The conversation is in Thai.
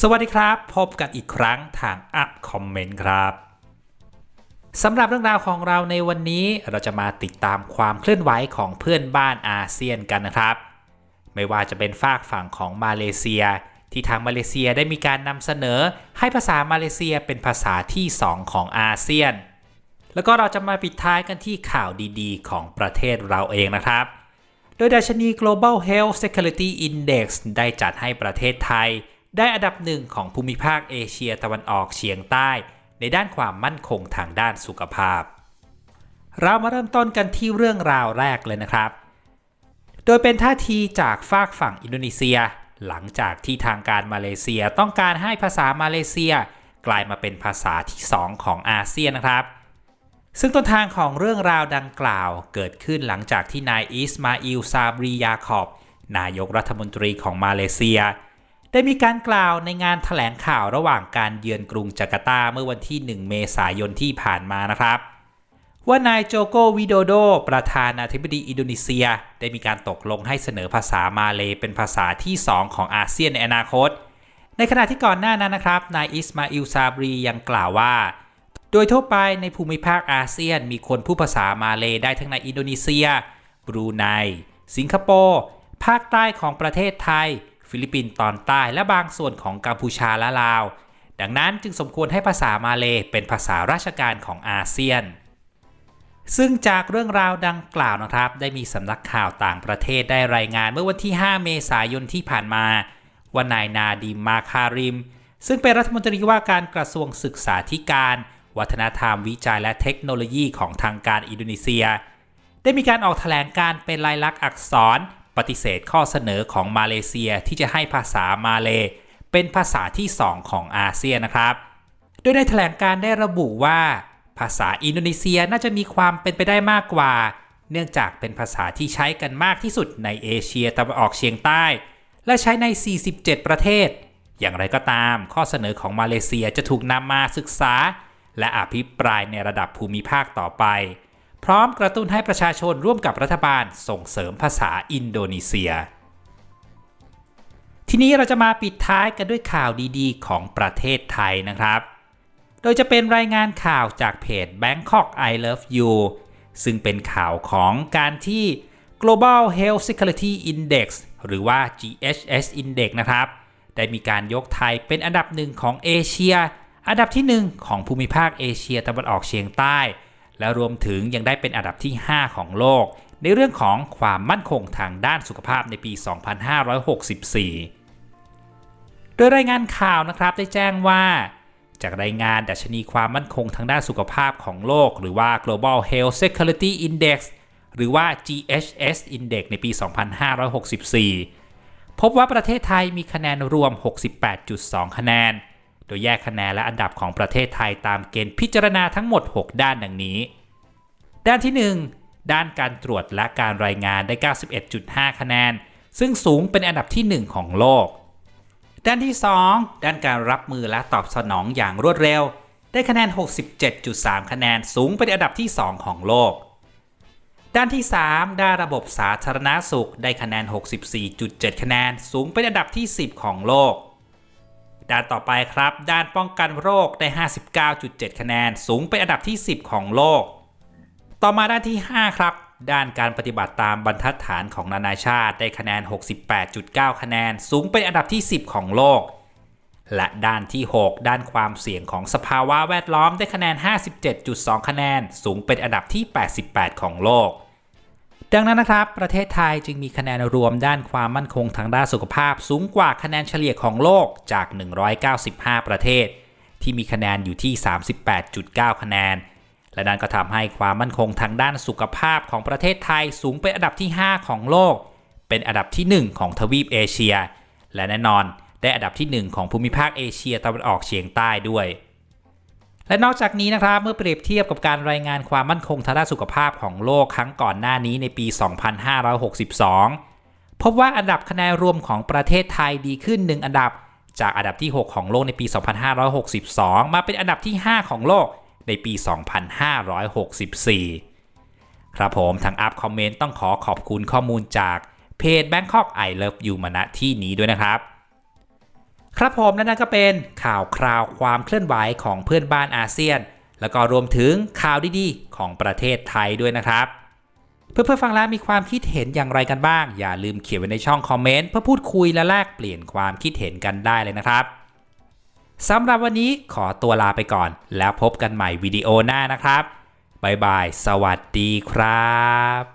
สวัสดีครับ พบกันอีกครั้งทางอัพคอมเมนต์ครับสำหรับเรื่องราวของเราในวันนี้เราจะมาติดตามความเคลื่อนไหวของเพื่อนบ้านอาเซียนกันนะครับ ไม่ว่าจะเป็นฝากฝั่งของมาเลเซีย ที่ทางมาเลเซียได้มีการนำเสนอให้ภาษามาเลเซียเป็นภาษาที่ 2 ของอาเซียน แล้วก็เราจะมาปิดท้ายกันที่ข่าวดีๆ ของประเทศเราเองนะครับ โดยดัชนี Global Health Security Index ได้จัดให้ประเทศไทย ได้อันดับหนึ่งของภูมิภาคเอเชียตะวันออกเฉียงใต้ ในด้านความมั่นคงทางด้านสุขภาพ เรามาเริ่มต้นกันที่เรื่องราวแรกเลยนะครับ โดยเป็นท่าทีจากฝากฝั่งอินโดนีเซีย หลังจากที่ทางการมาเลเซียต้องการให้ภาษามาเลเซีย กลายมาเป็นภาษาที่ 2 ของอาเซียนนะครับ ซึ่งต้นทางของเรื่องราวดังกล่าวเกิดขึ้นหลังจากที่นายอิสมาอิลซาบรียาคอบนายกรัฐมนตรีของมาเลเซีย ได้มีการกล่าวในงานถแถลงข่าวระหว่างการเยือนกรุงจาการ์ตาเมื่อวันที่ 1 เมษายนที่ผ่านมานะครับ ว่านายโจโกวิโดโด ประธานาธิบดีอินโดนีเซีย ได้มีการตกลงให้เสนอภาษามาเลเป็นภาษาที่ 2 ของอาเซียนในอนาคต ในขณะที่ก่อนหน้านั้นนะครับนายอิสมาอิลซาบรียังกล่าวว่า โดยทั่วไปในภูมิภาคอาเซียน มีคนพูดภาษามาเลได้ทั้งในอินโดนีเซียบรูไนสิงคโปร์ภาคใต้ของประเทศไทย ฟิลิปปินส์ตอนใต้และบางส่วนของกัมพูชาและลาว ดังนั้นจึงสมควรให้ภาษามาเลเป็นภาษาราชการของอาเซียน ซึ่งจากเรื่องราวดังกล่าวนะครับ ได้มีสำนักข่าวต่างประเทศได้รายงานเมื่อวันที่ 5 เมษายนที่ผ่านมาว่านายนาดิมมาคาริม ซึ่งเป็นรัฐมนตรีว่าการกระทรวงศึกษาธิการ วัฒนธรรมวิจัยและเทคโนโลยีของทางการอินโดนีเซีย ได้มีการออกแถลงการเป็นลายลักษณ์อักษร ปฏิเสธข้อเสนอของมาเลเซียที่จะให้ภาษามาเล เป็นภาษาที่ 2 ของอาเซียนนะครับ โดยในแถลงการได้ระบุว่า ภาษาอินโดนีเซียน่าจะมีความเป็นไปได้มากกว่า เนื่องจากเป็นภาษาที่ใช้กันมากที่สุดในเอเชียตะวันออกเฉียงใต้ และใช้ใน 47 ประเทศ อย่างไรก็ตาม ข้อเสนอของมาเลเซียจะถูกนำมาศึกษา และอภิปรายในระดับภูมิภาคต่อไป พร้อมกระตุ้นให้ประชาชนร่วมกับรัฐบาลส่งเสริมภาษาอินโดนีเซีย ทีนี้เราจะมาปิดท้ายกันด้วยข่าวดีๆ ของประเทศไทยนะครับ โดยจะเป็นรายงานข่าวจากเพจ Bangkok I Love You ซึ่งเป็นข่าวของการที่ Global Health Security Index หรือว่า GHS Index นะครับ ได้มีการยกไทยเป็นอันดับหนึ่งของเอเชีย อันดับที่ 1 ของภูมิภาคเอเชียตะวันออกเฉียงใต้ และรวมถึงยังได้เป็นอันดับที่ 5 ของโลก ในเรื่องของความมั่นคงทางด้านสุขภาพในปี 2564 โดยรายงานข่าวนะครับได้แจ้งว่า จากรายงานดัชนีความมั่นคงทางด้านสุขภาพของโลก หรือว่า Global Health Security Index หรือว่า GHS Index ในปี 2564 พบว่าประเทศไทยมีคะแนนรวม 68.2 คะแนน โดยแยกคะแนนและอันดับของประเทศไทยตามเกณฑ์พิจารณาทั้งหมด 6 ด้านดังนี้ ด้านที่ 1 ด้านการตรวจและการรายงานได้ 91.5 คะแนน ซึ่งสูงเป็นอันดับที่ 1 ของโลก ด้านที่ 2 ด้านการรับมือและตอบสนองอย่างรวดเร็ว ได้คะแนน 67.3 คะแนน สูงเป็นอันดับที่ 2 ของโลก ด้านที่ 3 ด้านระบบสาธารณาสุข ได้คะแนน 64.7 คะแนน สูงเป็นอันดับที่ 10 ของโลก ด้านต่อไปครับ ด้านป้องกันโรคได้ 59.7 คะแนน สูงเป็นอันดับที่ 10 ของโลก ต่อมาด้านที่ 5 ครับ ด้านการปฏิบัติตามบรรทัดฐานของนานาชาติได้คะแนน 68.9 คะแนน สูงเป็นอันดับที่ 10 ของโลก และด้านที่ 6 ด้านความเสี่ยงของสภาวะแวดล้อมได้คะแนน 57.2 คะแนน สูงเป็นอันดับที่ 88 ของโลก ดังนั้นนะครับประเทศไทยจึงมีคะแนนรวมด้านความมั่นคงทางด้านสุขภาพ สูงกว่าคะแนนเฉลี่ยของโลกจาก 195 ประเทศ ที่มีคะแนนอยู่ที่ 38.9 คะแนน และนั่นก็ทำให้ความมั่นคงทางด้านสุขภาพของประเทศไทยสูงเป็นอันดับที่ 5 ของโลก เป็นอันดับที่ 1 ของทวีปเอเชีย และแน่นอนได้อันดับที่ 1 ของภูมิภาคเอเชียตะวันออกเฉียงใต้ด้วย และนอกจากนี้นะครับเมื่อเปรียบเทียบกับการรายงานความมั่นคงทางด้านสุขภาพของโลกครั้งก่อนหน้านี้ในปี 2562 พบว่าอันดับคะแนนรวมของประเทศไทยดีขึ้น 1 อันดับ จากอันดับที่ 6 ของโลกในปี 2562 มาเป็นอันดับที่ 5 ของโลกในปี 2564 ครับผมทางอัพคอมเมนต์ต้องขอขอบคุณข้อมูลจากเพจ Bangkok I Love You มาณที่นี้ด้วยนะครับ ครับผมและนั่นก็เป็นข่าวคราวความเคลื่อนไหวของเพื่อนบ้านอาเซียน แล้วก็รวมถึงข่าวดีๆ ของประเทศไทยด้วยนะครับ เพื่อนๆฟังแล้วมีความคิดเห็นอย่างไรกันบ้าง อย่าลืมเขียนไว้ในช่องคอมเมนต์เพื่อพูดคุยและแลกเปลี่ยนความคิดเห็นกันได้เลยนะครับสำหรับวันนี้ขอตัวลาไปก่อน แล้วพบกันใหม่วิดีโอหน้านะครับบ๊ายบาย สวัสดีครับ